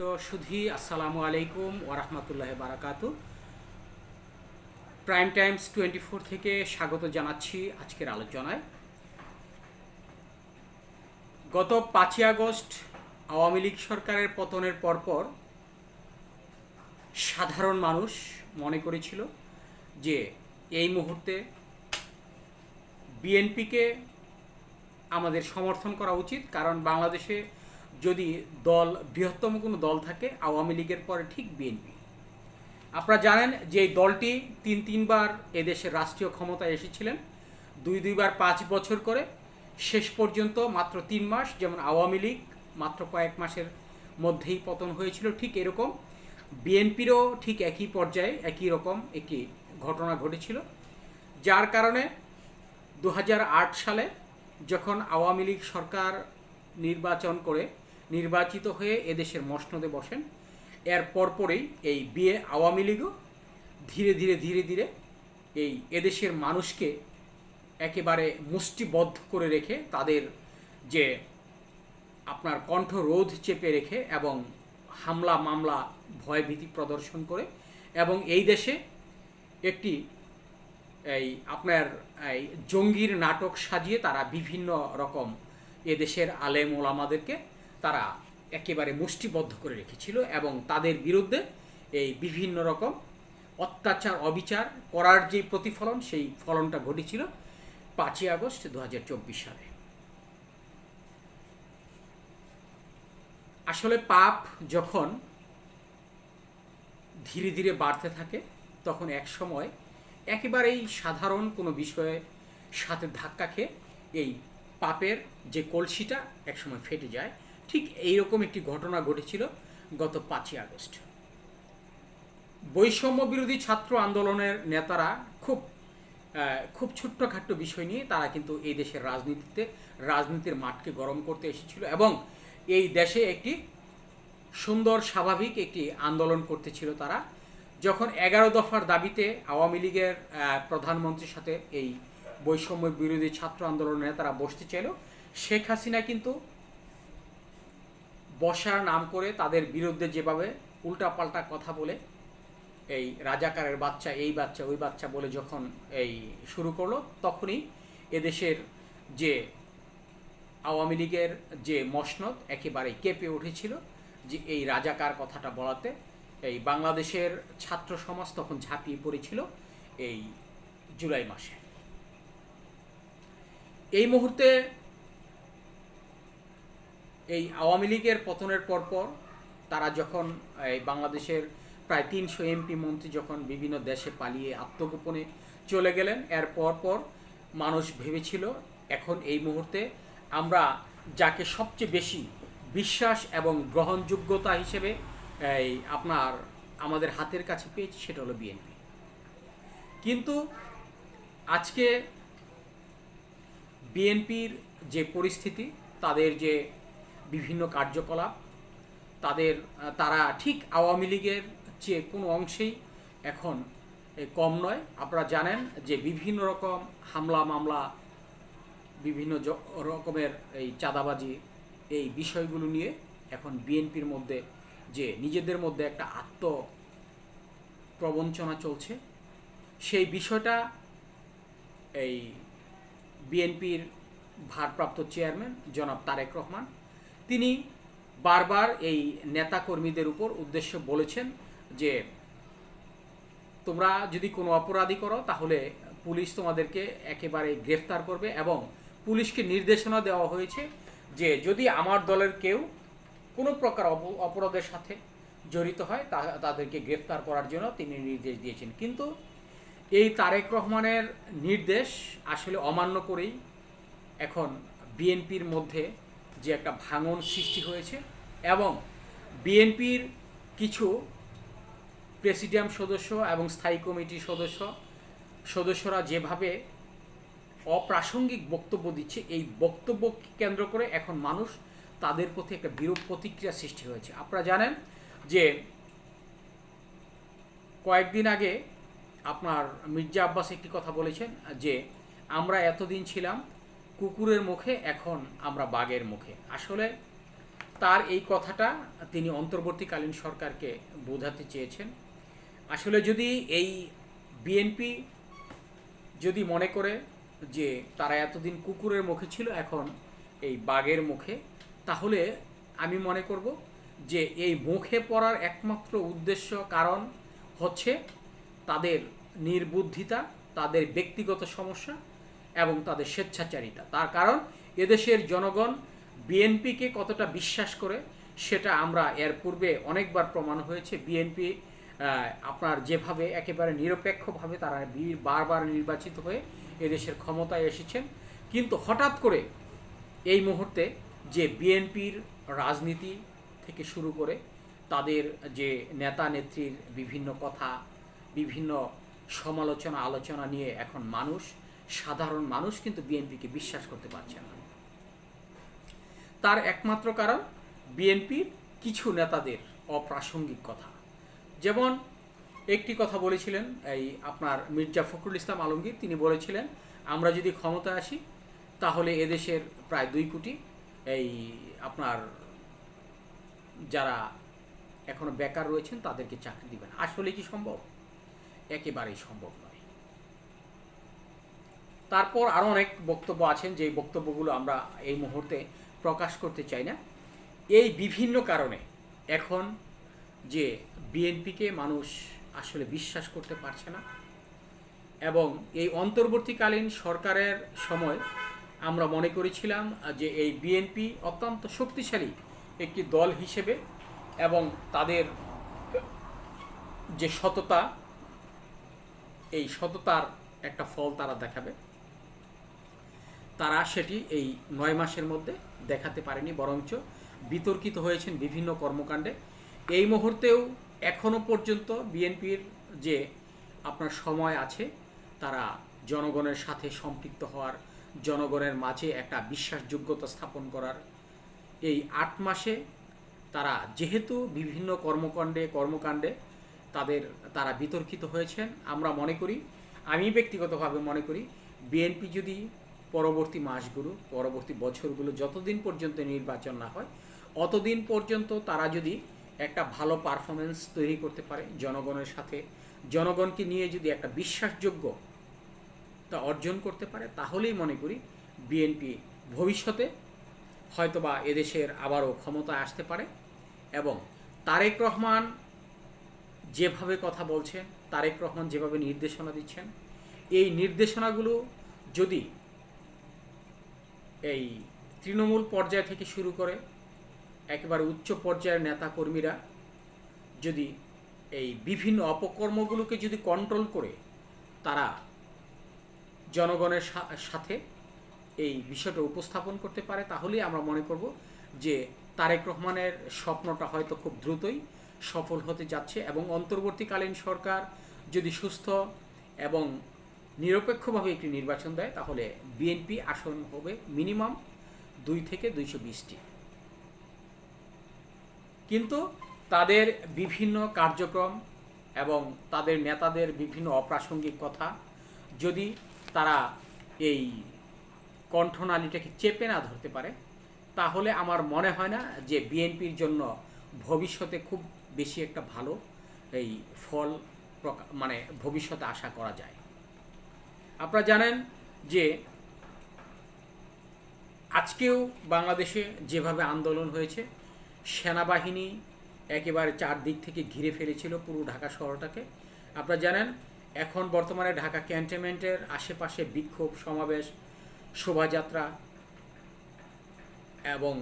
সম্মানিত সুধী আসসালামু আলাইকুম ওরহমতুল্লাহ বারাকাতু। প্রাইম টাইমস টোয়েন্টি ফোর থেকে স্বাগত জানাচ্ছি আজকের আলোচনায়। গত পাঁচই আগস্ট আওয়ামী লীগ সরকারের পতনের পরপর সাধারণ মানুষ মনে করেছিল যে এই মুহূর্তে বিএনপিকে আমাদের সমর্থন করা উচিত, কারণ বাংলাদেশে যদি দল, বৃহত্তম কোনো দল থাকে, আওয়ামী লীগের পরে ঠিক বিএনপি। আপনারা জানেন যে দলটি তিন, তিনবার এদেশের রাষ্ট্রীয় ক্ষমতায় এসেছিলেন। দুই, দুইবার পাঁচ বছর করে। শেষ পর্যন্ত মাত্র তিন মাস, যেমন আওয়ামী লীগ মাত্র কয়েক মাসের মধ্যেই পতন হয়েছিল, ঠিক এরকম। বিএনপিরও ঠিক একই পর্যায়ে একই রকম একটি ঘটনা ঘটেছিল। যার কারণে দু হাজার আট সালে যখন আওয়ামী লীগ সরকার নির্বাচন করে নির্বাচিত হয়ে এদেশের মসনদে বসেন। এর পরপরেই এই বিয়ে আওয়ামী লীগও ধীরে ধীরে ধীরে ধীরে এই এদেশের মানুষকে একেবারে মুষ্টিবদ্ধ করে রেখে তাদের যে আপনার কণ্ঠ রোধ চেপে রেখে এবং হামলা মামলা ভয়ভীতি প্রদর্শন করে এবং এই দেশে একটি এই আপনার এই জঙ্গির নাটক সাজিয়ে তারা বিভিন্ন রকম এদেশের আলেম ওলামাদেরকে তারা একেবারে মুষ্টিবদ্ধ করে রেখেছিল এবং তাদের বিরুদ্ধে এই বিভিন্ন রকম অত্যাচার, অবিচার করার যে প্রতিফলন, সেই ফলনটা ঘটেছিল পাঁচই আগস্ট দু হাজার চব্বিশ সালে। আসলে পাপ যখন ধীরে ধীরে বাড়তে থাকে, তখন এক সময় একেবারেই সাধারণ কোনো বিষয়ে সাথে ধাক্কা খেয়ে এই পাপের যে কলসিটা একসময় ফেটে যায়, ঠিক এইরকম একটি ঘটনা ঘটেছিল গত পাঁচই আগস্ট। বৈষম্য বিরোধী ছাত্র আন্দোলনের নেতারা খুব খুব ছোট্টখাট্ট বিষয় নিয়ে তারা কিন্তু এই দেশের রাজনীতিতে, রাজনীতির মাঠকে গরম করতে এসেছিল এবং এই দেশে একটি সুন্দর, স্বাভাবিক একটি আন্দোলন করতেছিল তারা। যখন এগারো দফার দাবিতে আওয়ামী লীগের প্রধানমন্ত্রীর সাথে এই বৈষম্য বিরোধী ছাত্র আন্দোলনের নেতারা বসতে চাইল। শেখ হাসিনা কিন্তু বসার নাম করে তাদের বিরুদ্ধে যেভাবে উল্টাপাল্টা কথা বলে এই রাজাকারের বাচ্চা, এই বাচ্চা, ওই বাচ্চা বলে যখন এই শুরু করল, তখনই এদেশের যে আওয়ামী লীগের যে মসনদ একেবারে কেঁপে উঠেছিল যে এই রাজাকার কথাটা বলাতে। এই বাংলাদেশের ছাত্র সমাজ তখন ঝাঁপিয়ে পড়েছিল এই জুলাই মাসে। এই মুহূর্তে এই আওয়ামী লীগের পতনের পরপর তারা যখন, এই বাংলাদেশের প্রায় তিনশো এমপি মন্ত্রী যখন বিভিন্ন দেশে পালিয়ে আত্মগোপনে চলে গেলেন, এর পর পর মানুষ ভেবেছিল, এখন এই মুহূর্তে আমরা যাকে সবচেয়ে বেশি বিশ্বাস এবং গ্রহণযোগ্যতা হিসেবে, এই আপনার আমাদের হাতের কাছে পেয়েছি, সেটা হলো বিএনপি কিন্তু আজকে বিএনপির যে পরিস্থিতি, তাদের যে বিভিন্ন কার্যকলাপ, তাদের তারা ঠিক আওয়ামী লীগের চেয়ে কোনো অংশেই এখন কম নয়। আপনারা জানেন যে বিভিন্ন রকম হামলা মামলা, বিভিন্ন রকমের এই চাঁদাবাজি, এই বিষয়গুলো নিয়ে এখন বিএনপির মধ্যে যে নিজেদের মধ্যে একটা আত্ম প্রবঞ্চনা চলছে, সেই বিষয়টা এই বিএনপির ভারপ্রাপ্ত চেয়ারম্যান জনাব তারেক রহমান। তিনি বারবার এই নেতাকর্মীদের উপর উদ্দেশ্য বলেছেন যে, তোমরা যদি কোনো অপরাধী করো, তাহলে পুলিশ তোমাদেরকে একেবারে গ্রেফতার করবে এবং পুলিশকে নির্দেশনা দেওয়া হয়েছে যে, যদি আমার দলের কেউ কোনো প্রকার অপ- অপরাধের সাথে জড়িত হয় তাদেরকে গ্রেফতার করার জন্য তিনি নির্দেশ দিয়েছেন। কিন্তু এই তারেক রহমানের নির্দেশ আসলে অমান্য করেই এখন বিএনপির মধ্যে যে একটা ভাঙন সৃষ্টি হয়েছে এবং বিএনপির কিছু প্রেসিডিয়াম সদস্য এবং স্থায়ী কমিটির সদস্য, সদস্যরা যেভাবে অপ্রাসঙ্গিক বক্তব্য দিচ্ছে, এই বক্তব্য কেন্দ্র করে এখন মানুষ তাদের প্রতি একটা বিরূপ প্রতিক্রিয়া সৃষ্টি হয়েছে। আপনারা জানেন যে কয়েকদিন আগে আপনার মির্জা আব্বাস একটি কথা বলেছেন যে, আমরা এতদিন ছিলাম কুকুরের মুখে, এখন আমরা বাঘের মুখে। আসলে তার এই কথাটা তিনি অন্তর্বর্তীকালীন সরকারকে বোঝাতে চেয়েছেন। আসলে যদি এই বিএনপি যদি মনে করে যে তারা এতদিন কুকুরের মুখে ছিল, এখন এই বাঘের মুখে, তাহলে আমি মনে করব যে এই মুখে পড়ার একমাত্র উদ্দেশ্য, কারণ হচ্ছে তাদের নির্বুদ্ধিতা, তাদের ব্যক্তিগত সমস্যা এবং তাদের স্বেচ্ছাচারিতা। তার কারণ, এদেশের জনগণ বিএনপিকে কতটা বিশ্বাস করে সেটা আমরা এর পূর্বে অনেকবার প্রমাণ হয়েছে। বিএনপি আপনার যেভাবে একেবারে নিরপেক্ষভাবে তারা বারবার নির্বাচিত হয়ে এদেশের ক্ষমতায় এসেছেন। কিন্তু হঠাৎ করে এই মুহূর্তে যে বিএনপির রাজনীতি থেকে শুরু করে তাদের যে নেতা নেত্রীর বিভিন্ন কথা বিভিন্ন সমালোচনা, আলোচনা নিয়ে এখন মানুষ, সাধারণ মানুষ কিন্তু বিএনপিকে বিশ্বাস করতে পারছে না। তার একমাত্র কারণ বিএনপির কিছু নেতাদের অপ্রাসঙ্গিক কথা। যেমন একটি কথা বলেছিলেন এই আপনার মির্জা ফখরুল ইসলাম আলমগীর। তিনি বলেছিলেন, আমরা যদি ক্ষমতায় আসি, তাহলে এদেশের প্রায় দুই কোটি এই আপনার যারা এখনও বেকার রয়েছেন, তাদেরকে চাকরি দিবেন। আসলে কি সম্ভব? একেবারেই সম্ভব নয়। তারপর আরও অনেক বক্তব্য আছেন, যে বক্তব্যগুলো আমরা এই মুহূর্তে প্রকাশ করতে চাই না। এই বিভিন্ন কারণে এখন যে বিএনপিকে মানুষ আসলে বিশ্বাস করতে পারছে না এবং এই অন্তর্বর্তীকালীন সরকারের সময় আমরা মনে করেছিলাম যে এই বিএনপি অত্যন্ত শক্তিশালী একটি দল হিসেবে এবং তাদের যে সততা এই সততার একটা ফল তারা দেখাবে। তারা সেটি এই নয় মাসের মধ্যে দেখাতে পারেনি, বরঞ্চ বিতর্কিত হয়েছেন বিভিন্ন কর্মকাণ্ডে। এই মুহূর্তেও এখনও পর্যন্ত বিএনপির যে আপনার সময় আছে, তারা জনগণের সাথে সম্পৃক্ত হওয়ার, জনগণের মাঝে একটা বিশ্বাসযোগ্যতা স্থাপন করার এই আট মাসে তারা যেহেতু বিভিন্ন কর্মকাণ্ডে কর্মকাণ্ডে তাদের, তারা বিতর্কিত হয়েছেন। আমরা মনে করি, আমি ব্যক্তিগতভাবে মনে করি, বিএনপি যদি পরবর্তী মাসগুলো, পরবর্তী বছরগুলো যতদিন পর্যন্ত নির্বাচন না হয়, অতদিন পর্যন্ত তারা যদি একটা ভালো পারফরমেন্স তৈরি করতে পারে জনগণের সাথে, জনগণকে নিয়ে যদি একটা বিশ্বাসযোগ্য তা অর্জন করতে পারে, তাহলেই মনে করি বিএনপি ভবিষ্যতে হয়তোবা এদেশের আবারও ক্ষমতায় আসতে পারে এবং তারেক রহমান যেভাবে কথা বলছেন, তারেক রহমান যেভাবে নির্দেশনা দিচ্ছেন, এই নির্দেশনাগুলো যদি এই তৃণমূল পর্যায় থেকে শুরু করে, একেবারে উচ্চ পর্যায়ের নেতা কর্মীরা যদি এই বিভিন্ন অপকর্মগুলোকে যদি কন্ট্রোল করে, তারা জনগণের সাথে এই বিষয়টা উপস্থাপন করতে পারে, তাহলেই আমরা মনে করব যে তারেক রহমানের স্বপ্নটা হয়তো খুব দ্রুতই সফল হতে যাচ্ছে এবং অন্তর্বর্তীকালীন সরকার যদি সুস্থ এবং নিরপেক্ষভাবে একটি নির্বাচন দেয়, তাহলে বিএনপি আসন হবে মিনিমাম দুই থেকে দুইশো বিশটি। কিন্তু তাদের বিভিন্ন কার্যক্রম এবং তাদের নেতাদের বিভিন্ন অপ্রাসঙ্গিক কথা, যদি তারা এই কণ্ঠনালীটাকে চেপে না ধরতে পারে, তাহলে আমার মনে হয় না যে বিএনপির জন্য ভবিষ্যতে খুব বেশি একটা ভালো এই ফল মানে ভবিষ্যতে আশা করা যায়। আপনারা জানেন যে আজকেও বাংলাদেশে যেভাবে আন্দোলন হয়েছে, সেনাবাহিনী একেবারে চারদিক থেকে ঘিরে ফেলেছিল পুরো ঢাকা শহরটাকে। আপনারা জানেন, এখন বর্তমানে ঢাকা ক্যান্টনমেন্টের আশেপাশে বিক্ষোভ, সমাবেশ, শোভাযাত্রা এবং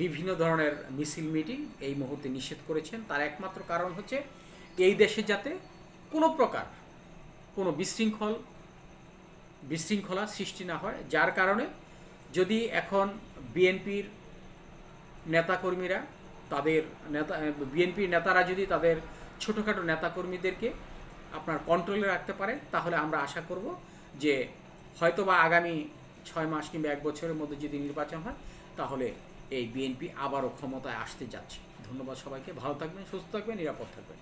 বিভিন্ন ধরনের মিছিল মিটিং এই মুহূর্তে নিষেধ করেছেন। তার একমাত্র কারণ হচ্ছে এই দেশে যাতে কোনো প্রকার কোনো বিশৃঙ্খল, বিশৃঙ্খলা সৃষ্টি না হয়। যার কারণে যদি এখন বিএনপির নেতাকর্মীরা তাদের নেতা, বিএনপির নেতারা যদি তাদের ছোটোখাটো নেতাকর্মীদেরকে আপনার কন্ট্রোলে রাখতে পারে, তাহলে আমরা আশা করব যে হয়তোবা আগামী ছয় মাস কিংবা এক বছরের মধ্যে যদি নির্বাচন হয়, তাহলে এই বিএনপি আবারও ক্ষমতায় আসতে যাচ্ছে। ধন্যবাদ সবাইকে। ভালো থাকবেন সুস্থ থাকবেন নিরাপদ থাকবেন।